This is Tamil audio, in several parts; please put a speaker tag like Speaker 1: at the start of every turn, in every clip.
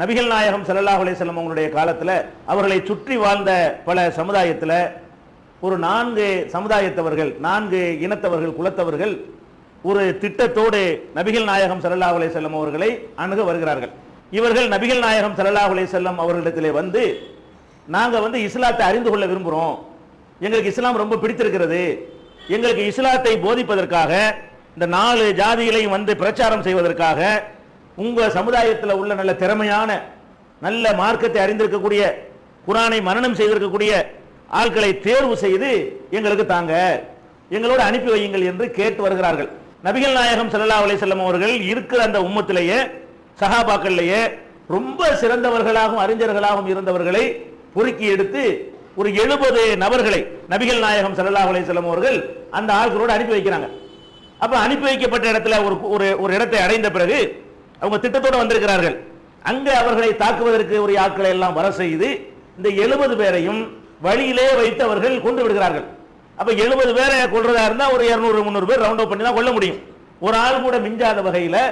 Speaker 1: நபிகள் நாயகம் ஸல்லல்லாஹு அலைஹி அவங்களுடைய காலத்தில் அவர்களை சுற்றி வாழ்ந்த பல சமுதாயத்தில் ஒரு நான்கு சமுதாயத்தவர்கள் நான்கு இனத்தவர்கள் குலத்தவர்கள் ஒரு திட்டத்தோடு நபிகள் நாயகம் ஸல்லல்லாஹு அலைஹி அவர்களை அணுக வருகிறார்கள். இவர்கள் நபிகள் நாயகம் ஸல்லல்லாஹு அலைஹி அவர்களிடத்திலே வந்து நாங்கள் வந்து இஸ்லாத்தை அறிந்து கொள்ள விரும்புகிறோம் எங்களுக்கு இஸ்லாம் ரொம்ப பிடித்திருக்கிறது. எங்களுக்கு இஸ்லாத்தை போதிப்பதற்காக இந்த நாலு ஜாதிகளையும் வந்து பிரச்சாரம் செய்வதற்காக உங்கள் சமுதாயத்தில் உள்ள நல்ல திறமையான நல்ல மார்க்கத்தை அறிந்திருக்கக்கூடிய குரானை மரணம் செய்திருக்கக்கூடிய ஆட்களை தேர்வு செய்து எங்களுக்கு தாங்க. எங்களோடு அனுப்பி வையுங்கள் என்று கேட்டு வருகிறார்கள். நபிகள் நாயகம் சல்லா அலைஹி அவர்கள் இருக்கிற அந்த உம்மத்திலேயே சகாபாக்கள்லேயே ரொம்ப சிறந்தவர்களாகவும் அறிஞர்களாகவும் இருந்தவர்களை பொறுக்கி எடுத்து ஒரு எழுபது நபர்களை நபிகள் நாயகம் சல்லா அலைஹி அவர்கள் அந்த ஆட்களோடு அனுப்பி வைக்கிறாங்க. அப்ப அனுப்பி வைக்கப்பட்ட இடத்துல ஒரு ஒரு ஒரு இடத்தை அடைந்த பிறகு அவங்க திட்டத்தோடு வந்திருக்கிறார்கள். அங்கே அவர்களை தாக்குவதற்கு ஒரு ஆட்களை எல்லாம் வர செய்து இந்த எழுபது பேரையும் வழியிலே வைத்து அவர்கள் கொண்டு விடுகிறார்கள். அப்போ எழுபது பேரை கொள்றதா இருந்தால் ஒரு இரநூறு முந்நூறு பேர் ரவுண்ட் அப் பண்ணி தான் கொள்ள முடியும். ஒரு ஆள் கூட மிஞ்சாத வகையில்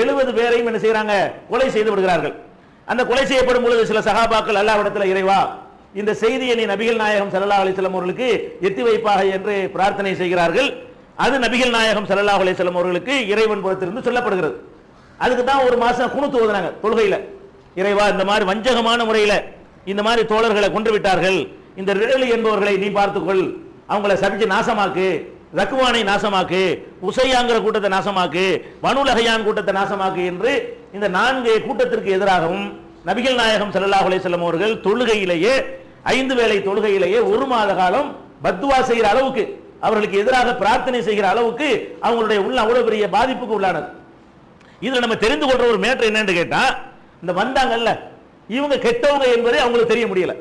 Speaker 1: எழுபது பேரையும் என்ன செய்கிறாங்க கொலை செய்து விடுகிறார்கள். அந்த கொலை செய்யப்படும் பொழுது சில சகாபாக்கள் அல்லாவிடத்துல இறைவா இந்த செய்தியை நீ நபிகள் நாயகம் சல்லா அலிஸ்லம் அவர்களுக்கு எத்தி வைப்பாக என்று பிரார்த்தனை செய்கிறார்கள். அது நபிகள் நாயகம் சல்லா அலிஸ்லம் அவர்களுக்கு இறைவன் புறத்திலிருந்து சொல்லப்படுகிறது. அதுக்கு தான் ஒரு மாசம் குணுத்து ஓதுனாங்க தொழுகையில. இறைவா இந்த மாதிரி வஞ்சகமான முறையில இந்த மாதிரி தோழர்களை கொன்று விட்டார்கள். இந்த ரேலு என்பவர்களை நீ பார்த்துக்கொள். அவங்கள சபிச்சு நாசமாக்கு. ரக்குவானை நாசமாக்கு. உசையாங்கிற கூட்டத்தை நாசமாக்கு. வனுலகையான் கூட்டத்தை நாசமாக்கு என்று இந்த நான்கு கூட்டத்திற்கு எதிராகவும் நபிகள் நாயகம் செல்லல்லா அலைஹி அவர்கள் தொழுகையிலேயே ஐந்து வேளை தொழுகையிலேயே ஒரு மாத காலம் பத்துவா செய்கிற அளவுக்கு அவர்களுக்கு எதிராக பிரார்த்தனை செய்கிற அளவுக்கு அவங்களுடைய உள்ள அவ்வளவு பெரிய பாதிப்புக்கு உள்ளானது. இதுல நம்ம தெரிந்து கொள்ற ஒரு மேட்டர் என்னன்னு கேட்டா இந்த வந்தாங்கல்ல இவங்க கெட்டவங்க என்பதை அவங்களுக்கு தெரிய முடியல.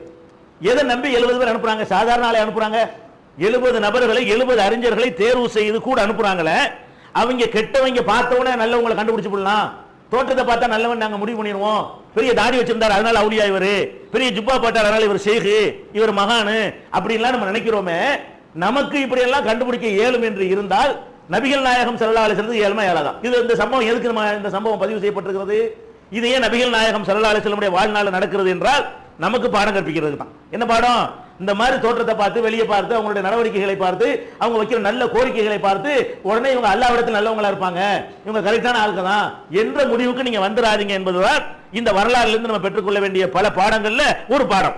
Speaker 1: எதை நம்பி எழுபது பேர் அனுப்புறாங்க? சாதாரண ஆளை அனுப்புறாங்க. எழுபது நபர்களை எழுபது அறிஞர்களை தேர்வு செய்து கூட அனுப்புறாங்களே அவங்க கெட்டவங்க பார்த்தவனே நல்லவங்களை கண்டுபிடிச்சு விடலாம். தோற்றத்தை பார்த்தா நல்லவன் நாங்கள் முடிவு பண்ணிடுவோம். பெரிய தாடி வச்சிருந்தார் அதனால அவுளியா இவர். பெரிய ஜுப்பா பாட்டார் அதனால இவர் ஷேகு இவர் மகானு அப்படின்லாம் நம்ம நினைக்கிறோமே நமக்கு இப்படி எல்லாம் கண்டுபிடிக்க இயலும் என்று இருந்தால் நபிகள் நாயகம் ஸல்லல்லாஹு அலைஹி ஏழ்மை ஏழாதான் இது இந்த சம்பவம் எதுக்கு நம்ம இந்த சம்பவம் பதிவு செய்யப்பட்டிருக்கிறது? இது ஏன் நபிகள் நாயகம் ஸல்லல்லாஹு அலைஹி வாழ்நாள் நடக்கிறது என்றால் நமக்கு பாடம் கற்பிக்கிறது தான். என்ன பாடம்? இந்த மாதிரி தோற்றத்தை பார்த்து வெளியே பார்த்து அவங்களுடைய நடவடிக்கைகளை பார்த்து அவங்க வைக்கிற நல்ல கோரிக்கைகளை பார்த்து உடனே இவங்க அல்லாவிடத்தில் நல்லவங்களா இருப்பாங்க. இவங்க கரெக்டான ஆளுங்க தான். என்ற முடிவுக்கு நீங்க வந்துடாதீங்க என்பதுதான் இந்த வரலாறுல இருந்து நம்ம பெற்றுக்கொள்ள வேண்டிய பல பாடங்கள்ல ஒரு பாடம்.